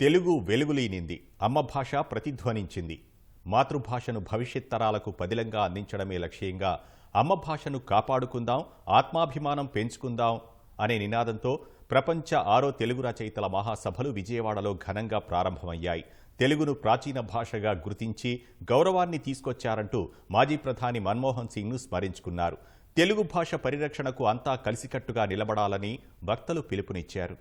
తెలుగు వెలుగులీనింది. అమ్మ భాష ప్రతిధ్వనించింది. మాతృభాషను భవిష్యత్ తరాలకు పదిలంగా అందించడమే లక్ష్యంగా అమ్మ భాషను కాపాడుకుందాం ఆత్మాభిమానం పెంచుకుందాం అనే నినాదంతో ప్రపంచ ఆరో తెలుగు రచయితల మహాసభలు విజయవాడలో ఘనంగా ప్రారంభమయ్యాయి. తెలుగును ప్రాచీన భాషగా గుర్తించి గౌరవాన్ని తీసుకొచ్చారంటూ మాజీ ప్రధాని మన్మోహన్ సింగ్ను స్మరించుకున్నారు. తెలుగు భాష పరిరక్షణకు అంతా కలిసికట్టుగా నిలబడాలని వక్తలు పిలుపునిచ్చారు.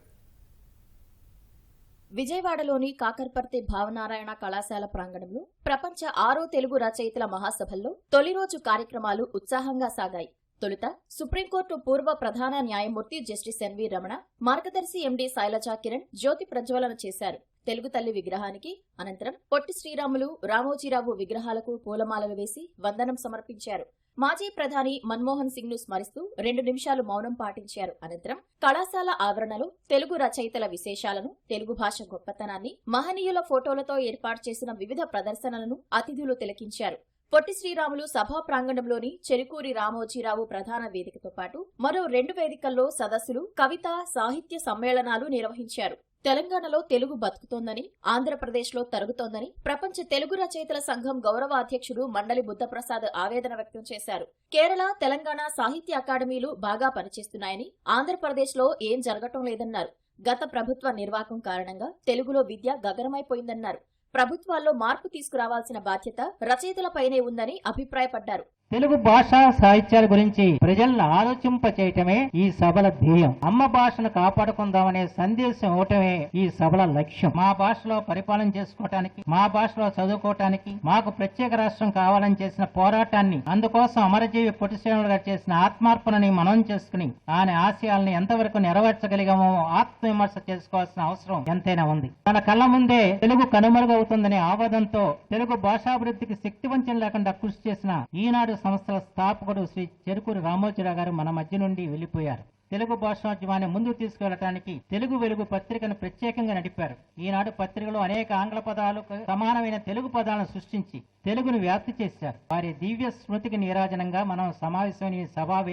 విజయవాడలోని కాకర్పర్తి భావనారాయణ కళాశాల ప్రాంగణంలో ప్రపంచ ఆరో తెలుగు రచయితల మహాసభల్లో తొలి రోజు కార్యక్రమాలు ఉత్సాహంగా సాగాయి. తొలుత సుప్రీంకోర్టు పూర్వ ప్రధాన న్యాయమూర్తి జస్టిస్ ఎన్వి రమణ మార్గదర్శి ఎండి శైలజా కిరణ్ జ్యోతి ప్రజ్వలన చేశారు. తెలుగు తల్లి విగ్రహానికి అనంతరం పొట్టి శ్రీరాములు రామోజీరావు విగ్రహాలకు పూలమాలలు వేసి వందనం సమర్పించారు. మాజీ ప్రధాని మన్మోహన్ సింగ్ను స్మరిస్తూ రెండు నిమిషాలు మౌనం పాటించారు. అనంతరం కళాశాల ఆవరణలో తెలుగు రచయితల విశేషాలను తెలుగు భాష గొప్పతనాన్ని మహనీయుల ఫోటోలతో ఏర్పాటు చేసిన వివిధ ప్రదర్శనలను అతిథులు తిలకించారు. పొట్టి శ్రీరాములు సభా ప్రాంగణంలోని చెరుకూరి రామోజీరావు ప్రధాన వేదికతో పాటు మరో రెండు వేదికల్లో సదస్సులు కవిత సాహిత్య సమ్మేళనాలు నిర్వహించారు. తెలంగాణలో తెలుగు బతుకుతోందని ఆంధ్రప్రదేశ్లో తరుగుతోందని ప్రపంచ తెలుగు రచయితల సంఘం గౌరవ అధ్యక్షుడు మండలి బుద్ధప్రసాద్ ఆవేదన వ్యక్తం చేశారు. కేరళ తెలంగాణ సాహిత్య అకాడమీలు బాగా పనిచేస్తున్నాయని ఆంధ్రప్రదేశ్లో ఏం జరగటం లేదన్నారు. గత ప్రభుత్వ నిర్వాహం కారణంగా తెలుగులో విద్య గగనమైపోయిందన్నారు. ప్రభుత్వాల్లో మార్పు తీసుకురావాల్సిన బాధ్యత రచయితలపైనే ఉందని అభిప్రాయపడ్డారు. తెలుగు భాషా సాహిత్యాల గురించి ప్రజలను ఆలోచింప చేయటమే ఈ సభల ధ్యేయం. అమ్మ భాషను కాపాడుకుందామనే సందేశం ఇవ్వటమే ఈ సభల లక్ష్యం. మా భాషలో పరిపాలన చేసుకోవటానికి మా భాషలో చదువుకోవటానికి మాకు ప్రత్యేక రాష్ట్రం కావాలని చేసిన పోరాటాన్ని అందుకోసం అమరజీవి పుట్టిశ్రేణులు గారు చేసిన ఆత్మార్పణని మనం చేసుకుని ఆయన ఆశయాలను ఎంతవరకు నెరవేర్చగలిగామో ఆత్మవిమర్శ చేసుకోవాల్సిన అవసరం ఎంతైనా ఉంది. మన కళ్ళ ముందే తెలుగు కనుమరుగవుతుందనే ఆవాదంతో తెలుగు భాషాభివృద్ధికి శక్తి వంచన లేకుండా కృషి చేసిన ఈనాడు సంస్థల స్థాపకుడు శ్రీ చెరుకూరి రామోజీరావు గారు మన మధ్య నుండి వెళ్ళిపోయారు తెలుగు భాషోద్యమాన్ని ముందుకు తీసుకువెళ్ళటానికి తెలుగు వెలుగు పత్రికను ప్రత్యేకంగా నడిపారు. ఈనాడు పత్రికలో అనేక ఆంగ్ల పదాలకు సమానమైన తెలుగు పదాలను సృష్టించి తెలుగును వ్యాప్తి చేశారు. వారి దివ్య స్మృతికి నీరాజనంగా మనం సమావేశమైన ఈ సభా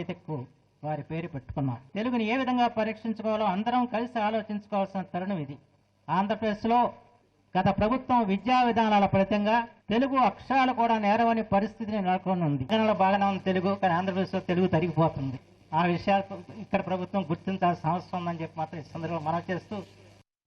వారి పేరు పెట్టుకున్నాం. తెలుగుని ఏ విధంగా పరీక్షించుకోవాలో అందరం కలిసి ఆలోచించుకోవాల్సిన తరుణం ఇది. ఆంధ్రప్రదేశ్లో గత ప్రభుత్వం విద్యా విధానాల ఫలితంగా తెలుగు అక్షరాలు కూడా నేరవని పరిస్థితిని నెలకొని ఉంది తెలంగాణలో బాగానే ఉంది తెలుగు కానీ ఆంధ్రప్రదేశ్లో తెలుగు తరిగిపోతుంది. ఆ విషయాలు ఇక్కడ ప్రభుత్వం గుర్తించాల్సిన అవసరం ఉందని చెప్పి మాత్రం ఈ సందర్భంలో మనం చేస్తూ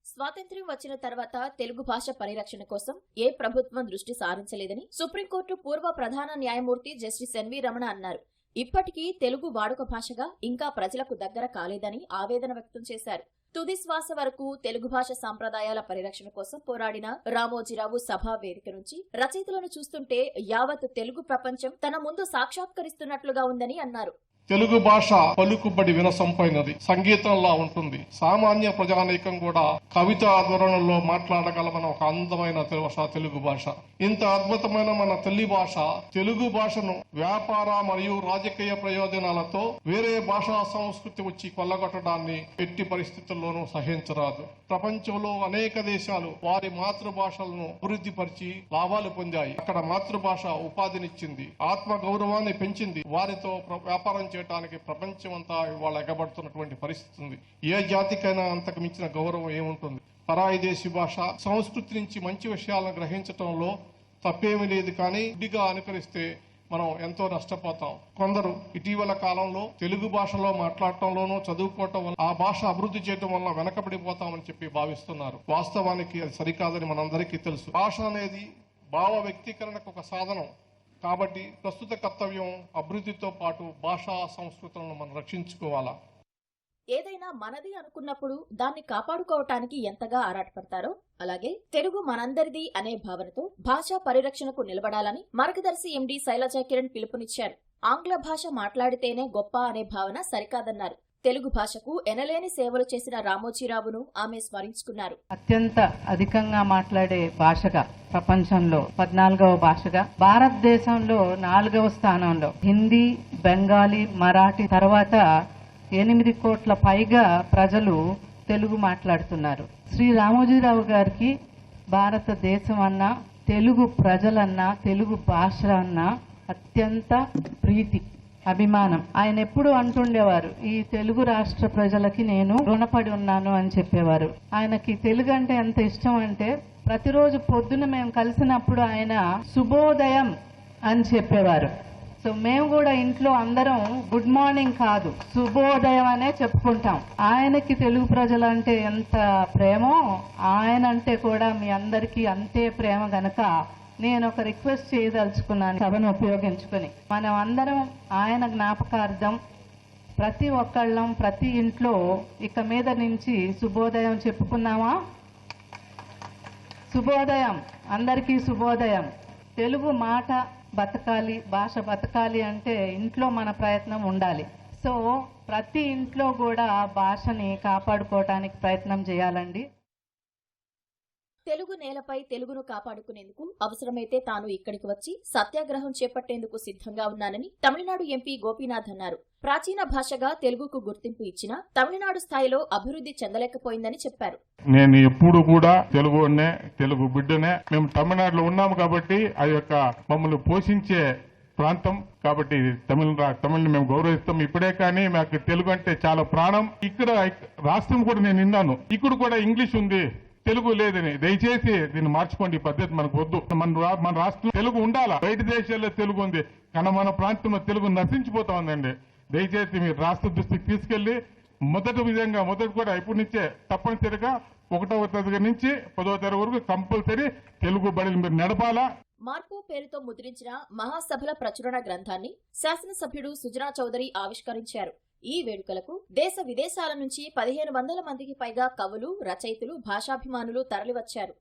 స్వాతంత్ర్యం వచ్చిన తర్వాత తెలుగు భాష పరిరక్షణ కోసం ఏ ప్రభుత్వం దృష్టి సారించలేదని సుప్రీంకోర్టు పూర్వ ప్రధాన న్యాయమూర్తి జస్టిస్ ఎన్వి రమణ అన్నారు. ఇప్పటికీ తెలుగు వాడుక భాషగా ఇంకా ప్రజలకు దగ్గర కాలేదని ఆవేదన వ్యక్తం చేశారు. తుది శ్వాస వరకు తెలుగు భాష సాంప్రదాయాల పరిరక్షణ కోసం పోరాడిన రామోజీరావు సభా వేదిక నుంచి రచయితలను చూస్తుంటే యావత్ తెలుగు ప్రపంచం తన ముందు సాక్షాత్కరిస్తున్నట్లుగా ఉందని అన్నారు. తెలుగు భాష పలుకుబడి వినసంపైనది. సంగీతంలా ఉంటుంది. సామాన్య ప్రజానీకం కూడా కవిత ఆధ్వర్యంలో మాట్లాడగలమన్న ఒక అందమైన తెలుగు భాష ఇంత అద్భుతమైన మన తల్లి భాష తెలుగు భాషను వ్యాపార మరియు రాజకీయ ప్రయోజనాలతో వేరే భాషా సంస్కృతి వచ్చి కొల్లగొట్టడాన్ని ఎట్టి పరిస్థితుల్లోనూ సహించరాదు. ప్రపంచంలో అనేక దేశాలు వారి మాతృభాషలను అభివృద్ధి పరిచి లాభాలు పొందాయి. అక్కడ మాతృభాష ఉపాధినిచ్చింది ఆత్మ గౌరవాన్ని పెంచింది. వారితో వ్యాపారం వ్యాపారం చేయడానికి ప్రపంచమంతా ఇవాళ ఎగబడుతున్నటువంటి పరిస్థితి ఉంది. ఏ జాతికైనా అంతకు మించిన గౌరవం ఏముంటుంది? పరాయి దేశీ భాష సంస్కృతి నుంచి మంచి విషయాలను గ్రహించటంలో తప్పేమీ లేదు కానీ గుడ్డిగా అనుకరిస్తే మనం ఎంతో నష్టపోతాం. కొందరు ఇటీవల కాలంలో తెలుగు భాషలో మాట్లాడటంలోనూ చదువుకోవటం వల్ల ఆ భాష అభివృద్ధి చేయటం వల్ల వెనకబడిపోతామని చెప్పి భావిస్తున్నారు. వాస్తవానికి అది సరికాదని మనందరికీ తెలుసు. భాష అనేది భావ వ్యక్తీకరణకు ఒక సాధనం. కాబట్టి ప్రస్తుత కర్తవ్యం అభివృద్ధితో పాటు భాషా సంస్కృతులను మనం రక్షించుకోవాలా? ఏదైనా మనది అనుకున్నప్పుడు దాన్ని కాపాడుకోవటానికి ఎంతగా ఆరాటపడతారో అలాగే తెలుగు మనందరిది అనే భావనతో భాషా పరిరక్షణకు నిలబడాలని మార్గదర్శి ఎండి శైలజా కిరణ్ పిలుపునిచ్చారు. ఆంగ్ల భాష మాట్లాడితేనే గొప్ప అనే భావన సరికాదన్నారు. తెలుగు భాషకు ఎనలేని సేవలు చేసిన రామోజీరావును ఆమె స్మరించుకున్నారు. అత్యంత అధికంగా మాట్లాడే భాషగా ప్రపంచంలో పద్నాలుగవ భాషగా భారతదేశంలో నాలుగవ స్థానంలో హిందీ బెంగాలీ మరాఠీ తర్వాత ఎనిమిది కోట్ల పైగా ప్రజలు తెలుగు మాట్లాడుతున్నారు. శ్రీ రామోజీరావు గారికి భారతదేశం అన్నా తెలుగు ప్రజలన్నా తెలుగు భాష అన్నా అత్యంత ప్రీతి. అభిమానం. ఆయన ఎప్పుడు అంటుండేవారు ఈ తెలుగు రాష్ట్ర ప్రజలకి నేను రుణపడి ఉన్నాను అని చెప్పేవారు. ఆయనకి తెలుగు అంటే ఎంత ఇష్టం అంటే ప్రతిరోజు పొద్దున మేము కలిసినప్పుడు ఆయన శుభోదయం అని చెప్పేవారు. సో మేము కూడా ఇంట్లో అందరం గుడ్ మార్నింగ్ కాదు శుభోదయం అనే చెప్పుకుంటాం. ఆయనకి తెలుగు ప్రజలంటే ఎంత ప్రేమో ఆయన అంటే కూడా మీ అందరికీ అంతే ప్రేమ గనక నేను ఒక రిక్వెస్ట్ చేయదలుచుకున్నాను. సభను ఉపయోగించుకుని. మనం అందరం ఆయన జ్ఞాపకార్థం ప్రతి ఒక్కళ్ళం ప్రతి ఇంట్లో ఇక మీద నుంచి శుభోదయం చెప్పుకున్నామా? శుభోదయం. అందరికీ శుభోదయం. తెలుగు మాట బతకాలి భాష బతకాలి అంటే ఇంట్లో మన ప్రయత్నం ఉండాలి. సో ప్రతి ఇంట్లో కూడా భాషని కాపాడుకోవటానికి ప్రయత్నం చేయాలండి. తెలుగు నేలపై తెలుగును కాపాడుకునేందుకు అవసరమైతే తాను ఇక్కడికి వచ్చి సత్యాగ్రహం చేపట్టేందుకు సిద్ధంగా ఉన్నానని తమిళనాడు ఎంపీ గోపీనాథ్ అన్నారు. ప్రాచీన భాషగా తెలుగుకు గుర్తింపు ఇచ్చిన తమిళనాడు స్థాయిలో అభివృద్ధి చెందలేకపోయిందని చెప్పారు. నేను ఎప్పుడు కూడా తెలుగునే తెలుగు బిడ్డనే మేము తమిళనాడులో ఉన్నాము కాబట్టి ఆ యొక్క మమ్మల్ని పోషించే ప్రాంతం కాబట్టి తమిళ తమిళని మేము గౌరవిస్తాం. ఇప్పుడే కానీ మాకు తెలుగు అంటే చాలా ప్రాణం. ఇక్కడ రాష్ట్రం కూడా నేను విన్నాను. ఇక్కడ కూడా ఇంగ్లీష్ ఉంది. తెలుగు లేదని. దయచేసి దీన్ని మార్చుకోండి. ఈ పద్ధతి మనకు వద్దు. మన రా- మన రాష్ట్రం తెలుగు ఉండాలా? బయట దేశాల్లో తెలుగు ఉంది. కానీ మన ప్రాంతంలో తెలుగు నశించిపోతా ఉందండి. దయచేసి మీరు రాష్ట్ర దృష్టికి తీసుకెళ్ళి మొదటి విధంగా మొదటి కూడా ఇప్పటి నుంచే తప్పనిసరిగా ఒకటవ తరగతి నుంచి పదవ తరగతి వరకు కంపల్సరీ తెలుగు బడిని మీరు నడపాలా? మార్పు పేరుతో ముద్రించిన మహాసభల ప్రచురణ గ్రంథాన్ని శాసనసభ్యుడు సుజనా చౌదరి ఆవిష్కరించారు. ఈ వేడుకలకు దేశ విదేశాల నుంచి పదిహేను వందల మందికి పైగా కవులు రచయితలు భాషాభిమానులు తరలివచ్చారు.